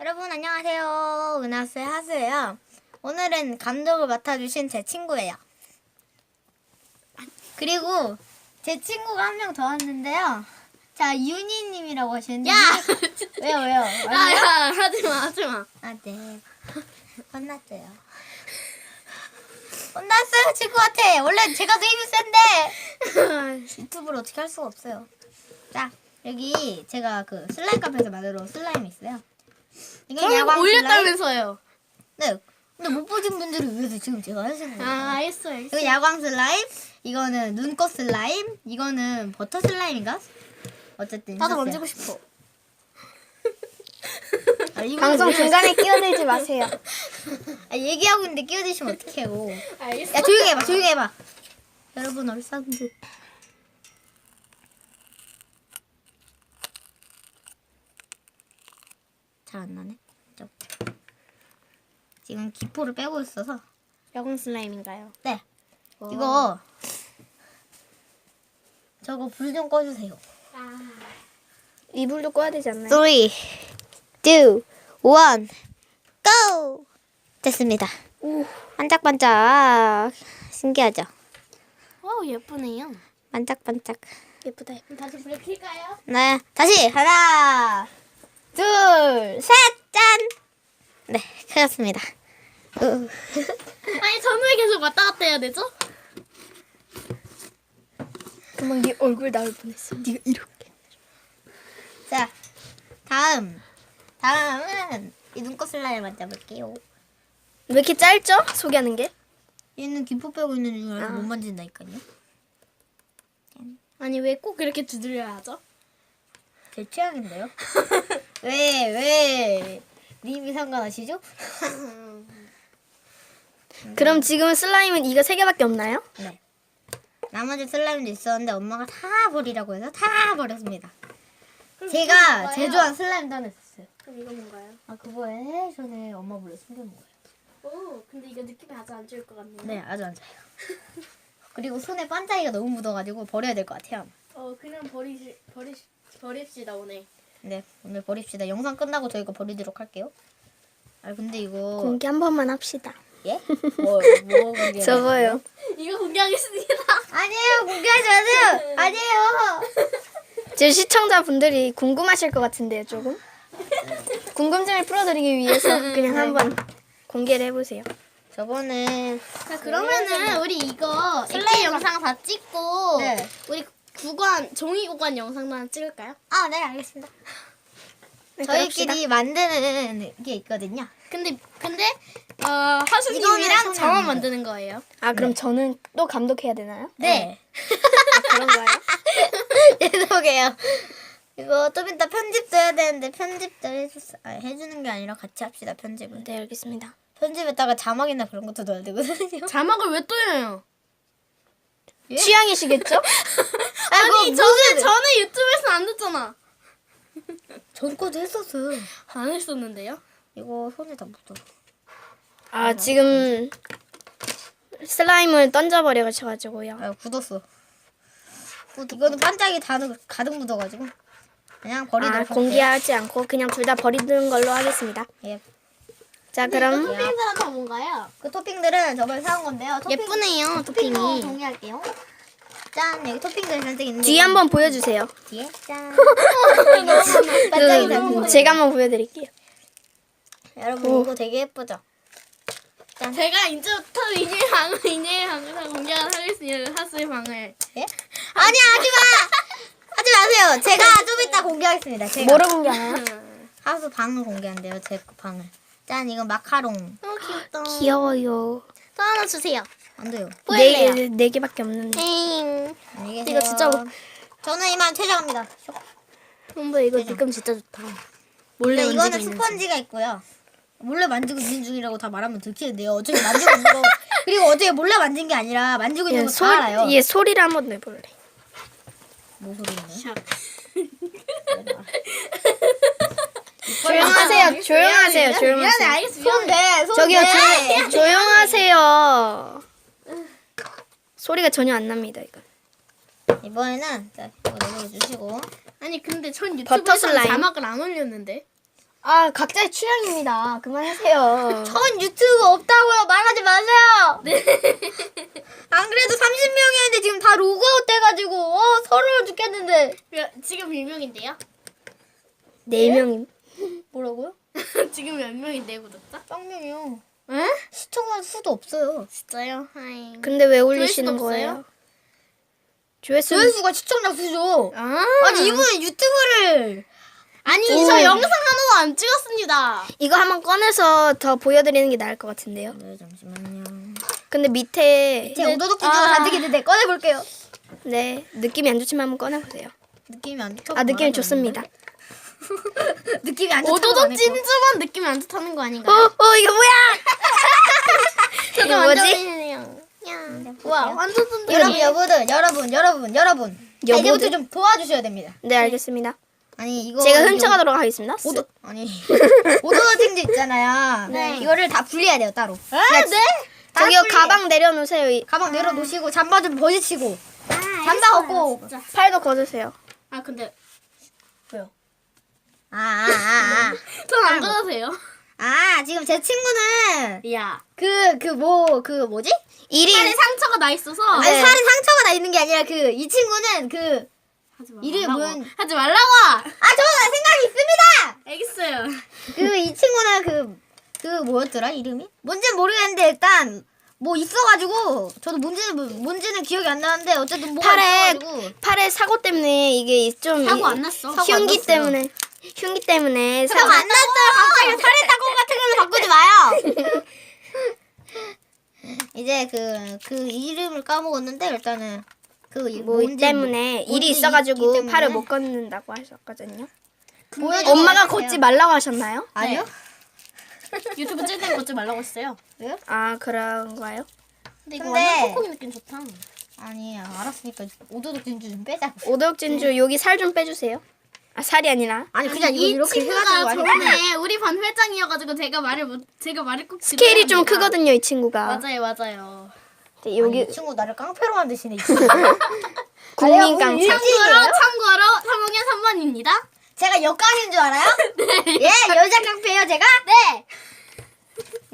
여러분 안녕하세요. 은하수의 하수예요. 오늘은 감독을 맡아주신 제 친구예요. 그리고 제 친구가 한 명 더 왔는데요. 자 윤희님이라고 하시는데 야! 왜요 왜요? 야? 야, 하지 마, 하지 마. 아 네. 혼났어요. 혼났어요 친구한테. 원래 제가 더 힘이 센데 유튜브를 어떻게 할 수가 없어요. 자 여기 제가 그 슬라임 카페에서 만들어 온 슬라임이 있어요. 이게 그럼 야광 슬라임. 올렸다면서요. 네. 근데 못 보신 분들을 위해서 지금 제가 해주는 거예요. 아, 알겠어, 알겠어. 이거 야광 슬라임, 이거는 눈꽃 슬라임, 이거는 버터 슬라임인가? 어쨌든 나도 있었어요. 만지고 싶어. 아, 이거 방송 왜- 중간에 끼어들지 마세요. 아, 얘기하고 있는데 끼어드시면 어떡해요. 알겠어. 야 조용히 해봐 조용히 해봐. 여러분 얼싸분들. 잘 안 나네. 좀. 지금 기포를 빼고 있어서. 야광 슬라임인가요? 네. 이거 저거 불 좀 꺼주세요. 이불도 꺼야 되지 않나요? 3, 2, 1, go! 됐습니다. 오, 반짝반짝. 신기하죠? 오, 예쁘네요. 반짝반짝. 예쁘다. 그럼 다시 불을 킬까요? 네, 다시 하나, 둘, 셋, 짠. 네, 켜졌습니다. 으. 아니, 저는 왜 계속 왔다 갔다 해야 되죠? 금방 네 얼굴 나올 뻔했어. 네가 이렇게. 자, 다음, 다음은 이 눈꽃 슬라임 만져볼게요. 왜 이렇게 짧죠? 소개하는 게? 얘는 기포 빼고 있는 줄 알고 아. 못 만진다니까요. 아니, 왜 꼭 이렇게 두드려야 하죠? 제 취향인데요. 왜, 왜, 님이 상관하시죠? 그럼 지금 슬라임은 이거 세 개밖에 없나요? 네. 나머지 슬라임도 있었는데 엄마가 다 버리라고 해서 다 버렸습니다. 제가 제조한 슬라임도 하나 있었어요. 그럼 이거 뭔가요? 아 그거에 전에 엄마 몰래 숨겨놓은 거예요. 오, 근데 이거 느낌이 아주 안 좋을 것 같네요. 네, 아주 안 좋아요. 그리고 손에 반짝이가 너무 묻어가지고 버려야 될 것 같아요. 어, 그냥 버리시, 버리, 버립시다, 오늘. 네, 오늘 버립시다. 영상 끝나고 저희가 버리도록 할게요. 아 근데 이거 공개 한 번만 합시다. 예? 뭐, 뭐 공개? 저거요. 이거 공개하겠습니다. 아니에요, 공개하지 마세요. 아니에요. 지금 시청자분들이 궁금하실 것 같은데요, 조금. 궁금증을 풀어드리기 위해서 그냥 한번 공개를 해보세요. 저번에 자, 그러면은 우리 이거 슬라임 영상 다 찍고 네. 우리 구간 종이 구간 영상도 하나 찍을까요? 아, 네, 알겠습니다. 네, 저희끼리 만드는 게 있거든요. 근데 근데 어 하수님이랑 저만 안 만드는 거예요. 아, 그럼 저는 또 감독해야 되나요? 네. 아, 그런가요? 죄송해요. 이거 좀 이따 편집도 해야 되는데 편집도 해줬, 아, 해주는 게 아니라 같이 합시다, 편집은. 네, 알겠습니다. 편집에다가 자막이나 그런 것도 넣어야 되거든요. 자막을 왜 또요? 예? 취향이시겠죠? 아니 저는 저는 유튜브에서 안 듣잖아. 전 거도 했었어요. 안 했었는데요. 이거 손에 다 묻어. 아, 지금 슬라임을 던져버려가지고요. 아, 굳었어. 굳- 이거는 반짝이 다 넣- 가득 묻어가지고. 그냥 버리도록 아, 할게요. 공개하지 않고 그냥 둘 다 버리는 걸로 하겠습니다. 예. 자, 그럼 토핑들은 다 뭔가요? 그 토핑들은 저번에 사온 건데요. 토핑, 예쁘네요 토핑도 토핑이. 정리할게요. 짠, 여기 토핑들 잔뜩 있는데. 뒤에 한번 보여주세요. 뒤에 짠. 반짝이 다 그, 제가 한번 보여드릴게요. 여러분 이거 되게 예쁘죠? 제가 이제부터 이제 방을 이제 방을 공개하겠습니다. 하수의 방을. 예? 아니야 하지 마. 하지 마세요. 제가 좀 이따 공개하겠습니다. 제가 뭐를 공개하나요? 하수 방을 공개한대요. 제 방을. 짠 이건 마카롱. 너무 귀엽다. 귀여워요. 또 하나 주세요. 안 돼요. 보일래요? 네, 네 개밖에 없는데. 엥. 안녕히 이거 계세요. 진짜 뭐- 저는 이만 퇴장합니다. 근데 이거 느낌 진짜 좋다. 몰래 근데 이거는 스펀지가 있고요. 몰래 만지고 있는 중이라고 다 말하면 들키는데요. 어차피 만지고 있는 거 그리고 어차피 몰래 만진 게 아니라 만지고 있는 얘 거다 소, 알아요. 얘 소리를 한번 내볼래. 뭐 소리네? 조용하세요. 조용하세요. 미안해 조용하세요. 알겠어. 미안해. 손대, 손대. 저기요, 조, 조용하세요. 소리가 전혀 안 납니다, 이거. 이번에는 자, 이거 내려주시고 아니 근데 전 유튜브에서 슬라임. 자막을 안 올렸는데. 아 각자의 취향입니다. 그만하세요. 전 유튜브 없다고요. 말하지 마세요. 안 그래도 30명이었는데 지금 다 로그아웃 돼가지고 어 서러워 죽겠는데. 지금 몇 명인데요? 네 명임. 뭐라고요? 지금 몇 명인데요, 구독자? 쌍명이요. 에? 시청할 수도 없어요. 진짜요? 하이. 근데 왜 올리시는 거예요? 조회수 조회수가 시청자 수죠. 아, 아니 이분은 유튜브를 아니 오. 저 영상 하나도 안 찍었습니다. 이거 한번 꺼내서 더 보여드리는 게 나을 것 같은데요. 네 잠시만요. 근데 밑에 제 오도독 진주가 아. 잔뜩 있는데 꺼내볼게요. 네 느낌이 안 좋지만 한번 꺼내보세요. 느낌이 안 좋다고 아 느낌이 말하면 좋습니다. 안 되는데? 느낌이 안안 했고. 진주만 느낌이 안 좋다는 거 어, 아닌가요? 어 이거 뭐야? 저도 이거 뭐지? 팬이네요. 네, 와. 완전 든든해. 여러분 여러분 여러분 여러분 자, 여보들? 이제부터 좀 도와주셔야 됩니다. 네 알겠습니다. 아니 이거 제가 훔쳐가도록 하겠습니다. 오도 아니 진주 있잖아요. 네. 이거를 다 분리해야 돼요 따로. 아, 네? 다 저기요 분리해. 가방 내려놓으세요. 이- 가방 내려놓으시고 잠바 좀 벗으시고 아, 잠바 벗고. 팔도 걷으세요. 아 근데? 아아아 아, 전안 걷어세요. 아. 아, 지금 제 친구는 야. 그 그 뭐 그 뭐지? 일이 팔에 상처가 나 있어서 아니 네. 살에 상처가 나 있는 게 아니라 그 이 친구는 그 하지. 이름은- 말라고. 하지 말라고. 아, 저 생각이 있습니다. 알겠어요. 그 이 친구는 그, 그 뭐였더라 이름이? 뭔지는 모르겠는데 일단 뭐 있어가지고 저도 뭔지는 뭔지는 기억이 안 나는데 어쨌든 뭐가 팔에 있어가지고 팔에 사고 때문에 이게 좀 사고 이- 안 났어. 사고 안 흉기 났어요. 때문에 흉기 때문에 안 났어요. 갑자기 살에 사고 같은 걸로 바꾸지 마요. 이제 그 그 이름을 까먹었는데 일단은 그 이- 뭐 뭔지 때문에 뭔지 일이 이- 있어가지고 이 때문에 팔을 못 걷는다고 하셨거든요. 보여주세요. 엄마가 걷지 말라고 하셨나요? 아니요? 유튜브 찍을 때 걷지 말라고 했어요. 아 그런가요? 근데 이거 근데- 완전 코코미 느낌 좋다. 아니 알았으니까 오도독 진주 좀 빼자. 오덕 진주 여기 살 좀 빼주세요. 아 살이 아니라 아니 그냥 이거 이 이렇게 친구가 해가지고 아니 저번에 우리 반 회장이어가지고 제가 말을 못 제가 말을 꼭 스케일이 좀 합니다. 크거든요 이 친구가. 맞아요, 맞아요. 네, 여기 여기 이 친구 나를 깡패로 만드시네. 이 국민 아니, 깡패. 오늘 참고로 참고로 3학년 3반입니다. 제가 역깡인 줄 알아요? 네. 예, 여자 깡패요, 제가? 네.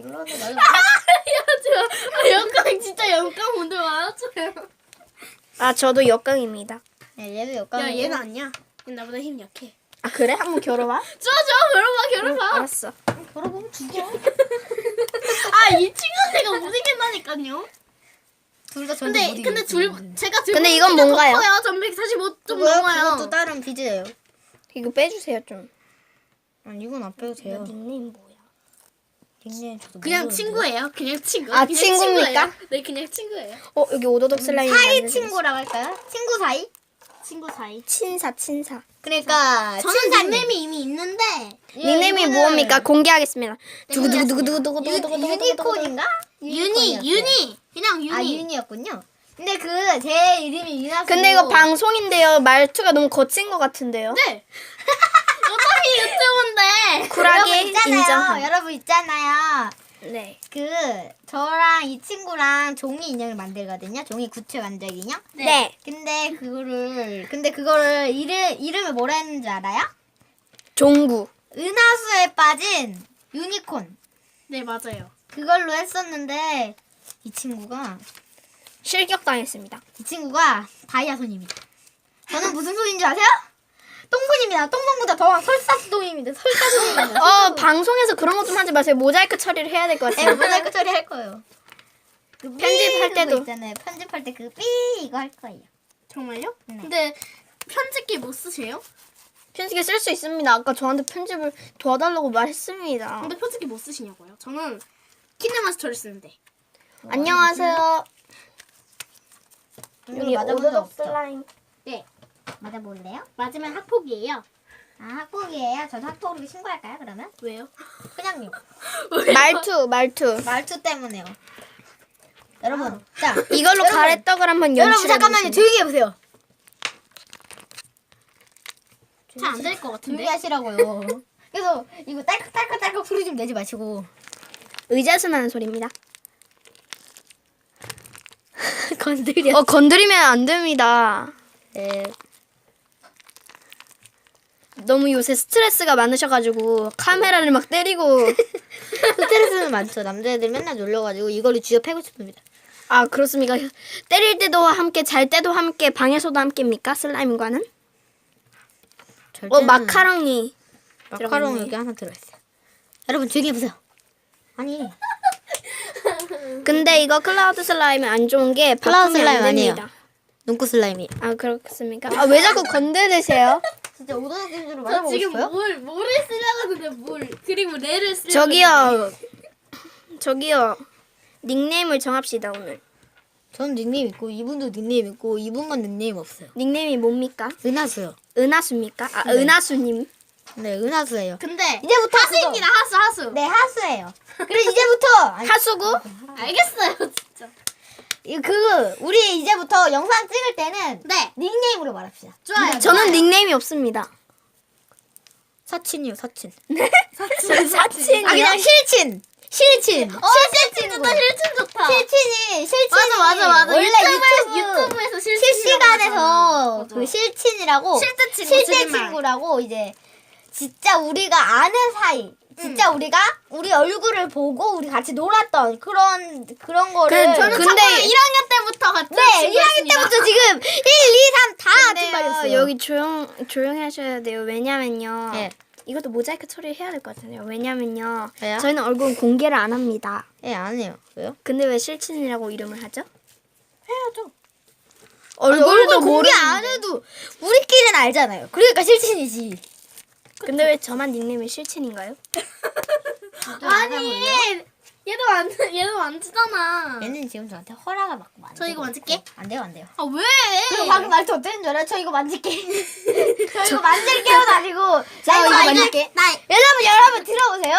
하는데 말고. 아, 영광 진짜 영광 분들 많았어요. 아 저도 역강입니다. 네, 얘도 야 역깡이고. 얘는 아니야. 얘 나보다 힘 약해. 아 그래? 한번 겨뤄봐. 좋아 좋아 결혼봐 결혼봐. 알았어. 걸어보면 죽여. 아이 친구 내가 못 이긴다니까요. 둘다 저를 근데 못 근데. 둘 제가 둘 근데 이건 뭔가요? 커요. 전 145좀 그거요? 넘어요. 그것도 다른 비즈예요. 이거 빼주세요 좀. 아니, 이건 안 빼도 돼요. 닉네임 뭐야? 닉네임 저도 그냥 모르는데. 친구예요. 그냥 친구. 아, 그냥 친구입니까? 친구예요. 네 그냥 친구예요. 어 여기 오도독 슬라임 사이 친구라고 할까요? 친구 사이? 친구 사이. 친사 친사. 그러니까 저는 친사님. 닉네임이 이미 있는데 예, 닉네임이 뭐입니까? 공개하겠습니다. 두구 두구 두구 두구 두구 유, 두구. 유니콘인가? 유니콘이었어요. 윤희 그냥 윤희. 아 윤이었군요. 근데 그 제 이름이 유나. 근데 이거 방송인데요. 말투가 너무 거친 것 같은데요. 네. 어차피 유튜브인데. 쿨하게 여러분 있잖아요. 인정함. 여러분 있잖아요. 네. 그 저랑 이 친구랑 종이 인형을 만들거든요. 종이 구체 만들기 인형. 네. 근데 그거를 근데 그거를 이름 이름을 뭐라 했는지 알아요? 종구. 은하수에 빠진 유니콘 네 맞아요. 그걸로 했었는데 이 친구가 실격당했습니다. 이 친구가 다이아 손입니다. 저는 무슨 손인지 아세요? 똥손입니다. 똥손보다 더한 설사똥입니다. 설사똥입니다. 어 방송에서 그런 거 좀 하지 마세요. 모자이크 처리를 해야 될 것 네, 같아요. 모자이크 처리할 거예요. 그 삐 편집할 그거 때도. 있잖아요. 편집할 때 그 삐 이거 할 거예요. 정말요? 네. 근데 편집기 못 쓰세요? 편집기 쓸 수 있습니다. 아까 저한테 편집을 도와달라고 말했습니다. 근데 편집기 못 쓰시냐고요? 저는 키네마스터를 쓰는데. 안녕하세요. 여기 여기 맞아본 적 오도독 없죠? 슬라임. 네. 맞아볼래요? 맞으면 학폭이에요. 아 학폭이에요. 저도 학폭으로 신고할까요? 그러면? 왜요? 그냥요. 말투 말투. 말투 때문에요. 여러분, 자 이걸로 여러분, 가래떡을 한번 연출해 여러분 잠깐만요. 조용히 해보세요. 잘 안 될 것 같은데. 조용히 하시라고요. 그래서 이거 딸깍 딸깍 딸깍 소리 좀 내지 마시고. 의자에서 나는 소리입니다. 건드려. 어 건드리면 안 됩니다. 네. 너무 요새 스트레스가 많으셔가지고 카메라를 막 때리고 스트레스는 많죠. 남자애들 맨날 놀려가지고 이거를 쥐어 패고 싶습니다. 아 그렇습니까? 때릴 때도 함께 잘 때도 함께 방에서도 함께입니까 슬라임과는? 어 마카롱이 마카롱 들어갔네. 여기 하나 들어있어요. 여러분 조용히 해보세요. 아니 근데 이거 클라우드 슬라임이 안 좋은 게 클라우드 바꾸면 안 슬라임 아니에요. 됩니다. 눈꽃 슬라임이. 아 그렇습니까? 아 왜 자꾸 건드리세요? 진짜 오도독 기준으로 저 맞아보고 지금 싶어요? 뭘 뭐를 쓰려고 하는데 뭘 그리고 레를 쓰려고 저기요 저기요 닉네임을 정합시다 오늘 전 닉네임 있고 이분도 닉네임 있고 이분만 닉네임 없어요. 닉네임이 뭡니까? 은하수요. 은하수입니까? 아 네. 은하수님 네 은하수예요. 근데 이제부터 하수입니다 하수 하수 네 하수예요. 그래 이제부터 아니, 하수구? 알겠어요 그 우리 이제부터 영상 찍을 때는 네 닉네임으로 말합시다. 좋아요 저는 좋아요. 닉네임이 없습니다 서친이요 서친. 사친이요? 아 그냥 실친. 실친. 어 실친 좋다 실친 좋다 실친이 실친이 맞아 맞아 맞아 원래 유튜브, 유튜브, 유튜브에서 실친 실시간에서 그 실친이라고 실제 친구, 실제. 친구라고 이제 진짜 우리가 아는 사이 진짜 우리가 우리 얼굴을 보고 우리 같이 놀았던 그런 그런 거를 그- 저는 근데- 근데 1학년 때부터 같이 네 1학년 때부터 지금 1, 2, 3다 근데요, 아줌마였어요 여기 조용 조용히 하셔야 돼요. 왜냐면요. 네. 이것도 모자이크 처리 해야 될 것 같아요. 왜냐면요. 왜요? 저희는 얼굴 공개를 안 합니다. 예 아니에요 왜요? 근데 왜 실친이라고 이름을 하죠? 해야죠 얼굴도 얼굴 공개 모르는데. 안 해도 우리끼리는 알잖아요 그러니까 실친이지 근데 왜 저만 닉네임이 실친인가요? 아니 얘도 안 얘도 만지잖아 얘는 지금 저한테 허락을 받고 만져 저 이거 만질게. 안 돼요 안 돼요 아 왜? 그리고 방금 말투 어땠는 줄 알아요? 저 이거 만질게. 저 이거 만질게요 아니고. 나 이거 나 만질게. 나 여러분 여러분 들어보세요.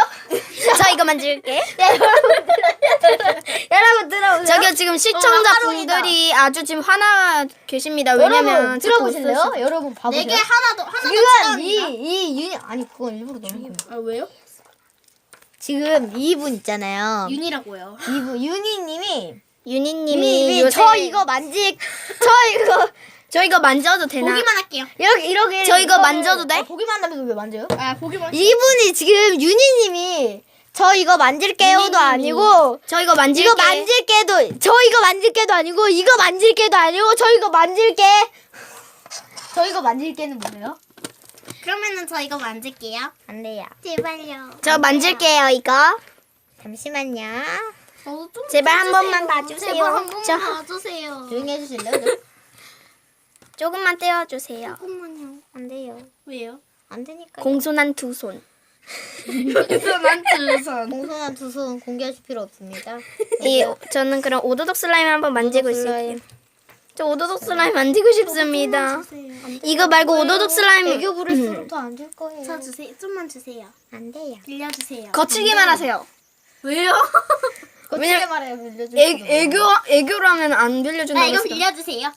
저 이거 만질게. 네, 여러분 들어보세요. 여러분 들어보세요. 저기요 지금 시청자 분들이 아주 지금 화나 계십니다. 왜냐면 여러분 자꾸 들어보실래요? 웃으시- 여러분 봐보세요. 네개 하나도 하나도 지금 치답니다. 이이 아니 그건 일부러 넣은 거예요. 아 왜요? 지금 이분 있잖아요. 윤이라고요. 이분 윤희님이 윤희님이 님이 요새 저 이거 만질 저 이거 저 이거 만져도 되나? 보기만 할게요. 이렇게 이렇게 저 이거 이거를- 만져도 돼? 아, 보기만 하면서 왜 만져요? 아 보기만. 이분이 지금 윤희님이 저 이거 만질게요도. 아니고 저 이거 만질게. 이거 만질게도 저 이거 만질게도 아니고 이거 만질게도 아니고 저 이거 만질게 저 이거 만질게는 뭐예요? 그러면은 저 이거 만질게요. 안 돼요 제발요. 저 만질게요 이거. 잠시만요 저도 좀 제발 한 봐주세요. 번만 봐주세요. 제발 한 번만 저- 봐주세요. 조용히 해주실래요? 좀? 조금만 떼어주세요. 조금만요. 안 돼요 왜요? 안 되니까 공손한 두 손. 그만 주선. 공손한 두 손 공개하실 필요 없습니다 이 저는 그럼 오도독 슬라임 한번 만지고 있을게요. 저 오도독 슬라임 만지고 싶습니다. 이거 말고 오도독 슬라임 애교 부를수록 더 안 줄 거예요 저 주세요. 좀만 주세요. 안 돼요 빌려주세요. 거칠기만 하세요. 왜요? 거칠게 왜냐면- 말해요 없어요. 애교 애교라면 안나 빌려준다고 이거 했어. 빌려주세요.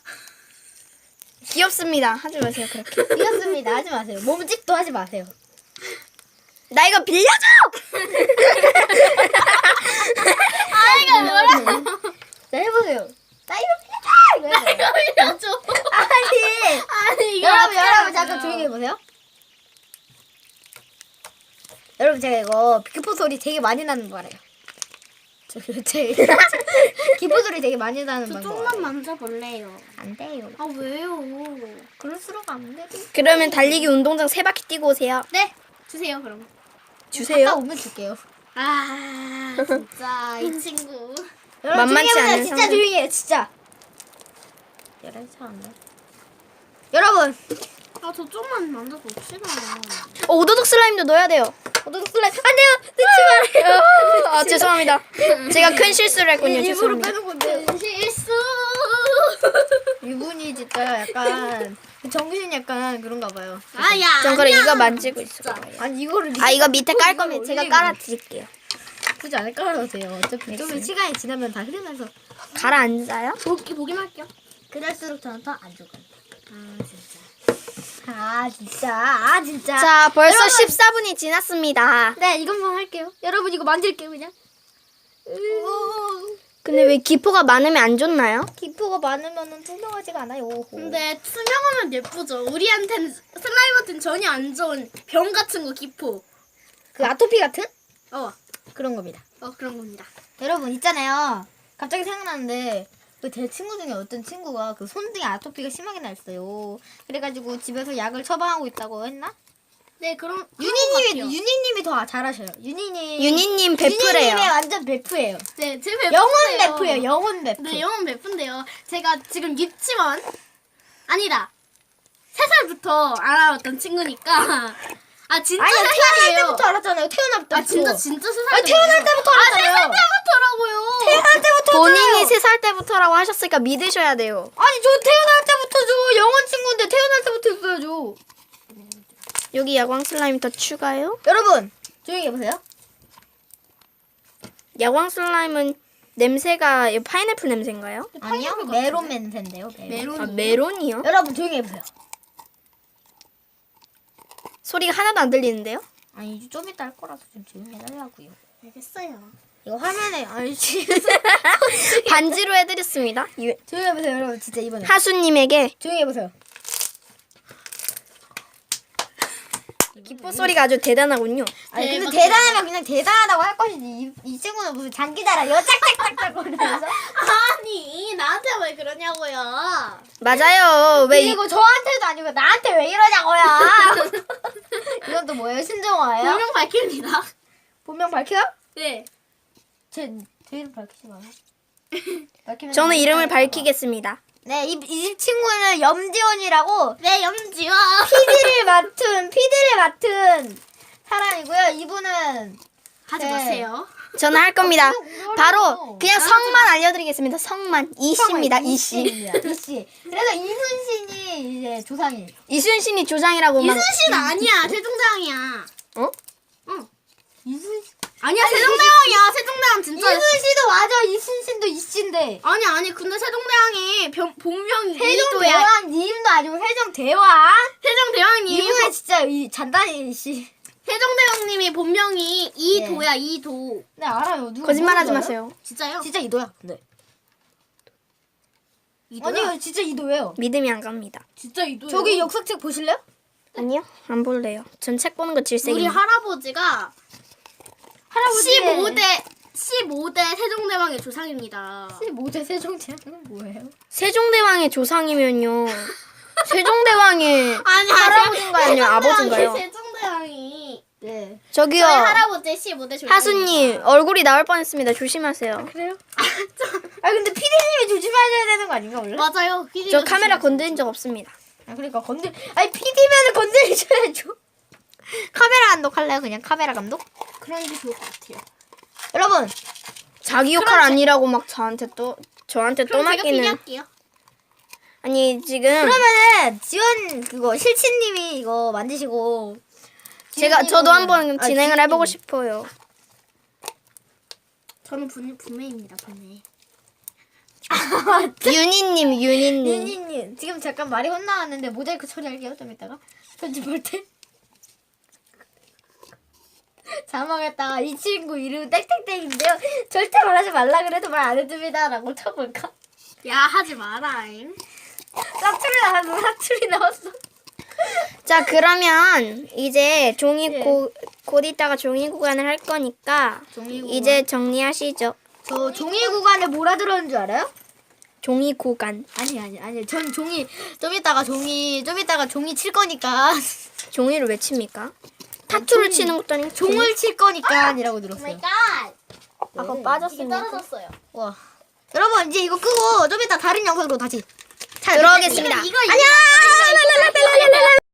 귀엽습니다. 하지 마세요 그렇게. 이겼습니다 하지 마세요 몸짓도 하지 마세요 나 이거 빌려줘. 아이가 뭐라? 자 해보세요 나 이거 빌려줘 이거 빌려줘. 아니 아니 이거 여러분 여러분 잠깐? 조용히 해보세요. 여러분 제가 이거 기포 소리 되게 많이 나는 거 알아요. 저 제, 기포 소리 되게 많이 나는 저 방법 좀만 알아요. 만져볼래요. 안 돼요. 아 왜요? 그럴수록 안 돼요. 그러면 달리기 운동장 세 바퀴 뛰고 오세요. 네 주세요 그럼. 아까 주세요. 오면 줄게요. 아 진짜 이 친구. 여러분 만만치 조용히 해보세요. 않은 진짜 상황. 조용히 해요. 진짜. 차안 여러분 아저 좀만 만져봅시다. 어, 오도독 슬라임도 넣어야 돼요. 오도독 슬라임 안 돼요. 넣지 말아요. 아 죄송합니다. 제가 큰 실수를 했군요. 일부러 죄송합니다. 빼는 건데. 실수. 이분이 진짜 약간 정신 약간 그런가 봐요. 아야. 전 그럼 아니야. 이거 만지고 있어. 아니 이거를 아 이거 밑에 깔 거면 제가. 깔아 드릴게요. 굳이 안 깔아도 돼요. 어차피 좀. 시간이 지나면 다 흐르면서 가라앉아요? 보기 보기만 할게요. 그럴수록 저는 더 안 좋아요. 아 진짜. 아 진짜. 아 진짜. 자 벌써 여러분. 14분이 지났습니다. 네 이것만 할게요. 여러분 이거 만질게요 그냥. 근데 왜 기포가 많으면 안 좋나요? 기포가 많으면 투명하지가 않아요. 근데 투명하면 예쁘죠. 우리한텐 슬라임한테는 전혀 안 좋은 병 같은 거 기포. 그 아토피 같은 어, 그런 겁니다. 어 그런 겁니다. 여러분 있잖아요. 갑자기 생각나는데 그 제 친구 중에 어떤 친구가 그 손등에 아토피가 심하게 났어요. 그래가지고 집에서 약을 처방하고 있다고 했나? 네, 그럼 유니님이 유니님이 더 잘하셔요. 유니님 유니님 베프래요. 유니님의 완전 베프예요. 네, 제 베프. 영혼 베프예요. 영혼 베프. 네, 영혼 베프인데요. 제가 지금 유치원 아니다. 세 살부터 알아왔던 친구니까. 아 진짜 아니 세 태어날. 때부터 알았잖아요. 태어날 때부터. 아 진짜 진짜 세 살. 아니, 태어날 때부터 아, 세 알았잖아요. 살 때부터라고요. 태어날 때부터 본인이 세살 때부터라고 하셨으니까 믿으셔야 돼요. 아니 저 태어날 때부터죠. 영혼 친구인데 태어날 때부터 있어야죠. 여기 야광 슬라임 더 추가요? 여러분 조용히 해보세요. 야광 슬라임은 냄새가 이 파인애플 냄새인가요? 아니요 메론 냄새인데요. 메론. 메론. 아, 메론이요? 여러분 조용히 해보세요. 소리가 하나도 안 들리는데요? 아니 좀 이따 할 거라서 좀 조용히 해달라고요. 알겠어요. 이거 화면에 아니 반지로 해드렸습니다. 유- 조용히 해보세요 여러분 진짜 이번에 하수님에게 조용히 해보세요. 기포 소리가 아주 대단하군요. 아니 근데 대박, 대단하면 그냥 대단하다고 할 것이지 이, 이 친구는 무슨 장기자랑 여 짝짝짝짝 거리면서 아니 나한테 왜 그러냐고요. 맞아요. 왜 이- 그리고 저한테도 아니고 나한테 왜 이러냐고요. 이건 또 뭐예요 신정화예요? 분명 밝힙니다. 본명 밝혀요? 네. 제, 제 이름 밝히지 마요. 밝히면 저는 안 이름을 돼요. 밝히겠습니다. 네, 이, 이집 친구는 염지원이라고 네 염지와. PD를 맡은 PD를 맡은 사람이고요. 이분은 하지 네. 마세요. 저는 할 겁니다. 바로 그냥 성만 알려드리겠습니다. 성만 이씨입니다. 이씨. 이씨. 그래서 이순신이 이제 조상이에요. 이순신이 조장이라고 막. 이순신 아니야 세종대왕이야. 어? 이순신. 아니야 세종대왕이야 세종대왕 진짜. 이순신도 맞아. 이순신도 이씨인데. 아니 아니 근데 세종대왕이 병, 본명이. 세종대왕 님도 아니고 세종대왕. 세종대왕 님 이분은 진짜 이 잔단이 씨. 세종대왕님이 본명이 이도야 이도. 네 알아요. 거짓말하지 마세요. 진짜요? 진짜 이도야. 네. 이도야? 아니요, 진짜 이도예요. 믿음이 안 갑니다. 진짜 이도요. 저기 역사책 보실래요? 아니요, 안 볼래요. 전 책 보는 거 우리 질색입니다. 할아버지가 할아버지 15대 15대 세종대왕의 조상입니다. 모자 세종대왕은 뭐예요? 세종대왕의 조상이면요. 세종대왕의 아니 할아버지인가요? 아니면 아버지인가요? 세종대왕이 네. 저기요, 저희 할아버지 15대 조상. 하수님 얼굴이 나올 뻔했습니다. 조심하세요. 그래요? 아 근데 피디님이 조심하셔야 되는 거 아닌가 원래? 맞아요. 저 카메라 건드린 적 없습니다. 아 그러니까 건들 아니 피디면은 건드리셔야죠. 카메라 감독 할래요? 그냥 카메라 감독? 그런 게 좋을 것 같아요. 여러분 자기 역할 아니라고 막 저한테 또 저한테 또 그럼 제가 맡기는. 피기할게요. 아니 지금 그러면은 지원 그거 실치님이 이거 만드시고 제가 저도 한번 아, 진행을 해보고 싶어요. 저는 분 분매입니다. 분매. 윤희님, 윤희님. 윤희님 지금 잠깐 말이 혼나왔는데 모자이크 처리할게요 좀 이따가 편집할 때. 자막에다가 이 친구 이름 땡땡땡인데요. 절대 말하지 말라 그래도 말 안 해줍니다 라고 쳐볼까? 야 하지 마라잉. 사투리 나왔어. 사투리 나왔어. 자 그러면 이제 종이 예. 고, 곧 있다가 종이 구간을 할 거니까 종이 구간. 이제 정리하시죠. 저 종이 구간에 뭐라 들었는 줄 알아요? 종이 구간. 아니 아니 아니. 전 종이 좀 이따가 종이 좀 이따가 종이 칠 거니까 종이를 왜 칩니까? 타투를 치는 것도 아니고 종을 칠 거니까이라고 들었어요. 갓. 아까 이게 빠졌습니다. 떨어졌어요. 와. 여러분 이제 이거 끄고 좀 이따 다른 영상으로 다시 들어오겠습니다. 이거. 来来来来。